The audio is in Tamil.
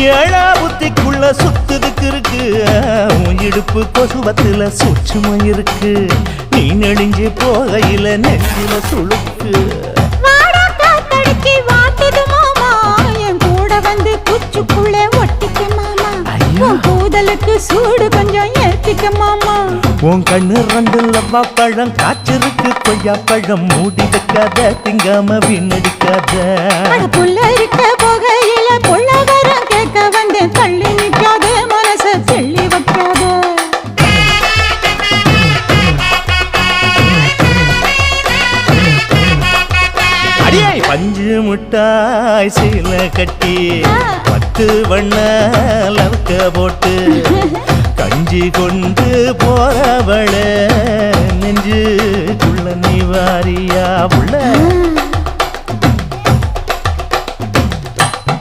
ஏழா புத்திக்குள்ள சுத்துதுக்கு இருக்கு. உன் இடுப்பு கொசுவத்துல சூட்சுமம் இருக்கு. நீ நெடுஞ்சு போகையில நெஞ்சில. உன் கூதலுக்கு சூடு கொஞ்சம் ஏத்திக்க மாமா. உன் கண்ணு ரெண்டு லவ்வா பழம் காய்ச்சிருக்கு. கொய்யா பழம் மூடி வைக்காத திங்காம வீணடிக்காத. புள்ள இருக்க போகையில பஞ்சு முட்டாய் சீல கட்டி பத்து வண்ண லவுக்க போட்டு கஞ்சி கொண்டு போறவள நெஞ்சுக்குள்ள நீ நிவாரியா உள்ள?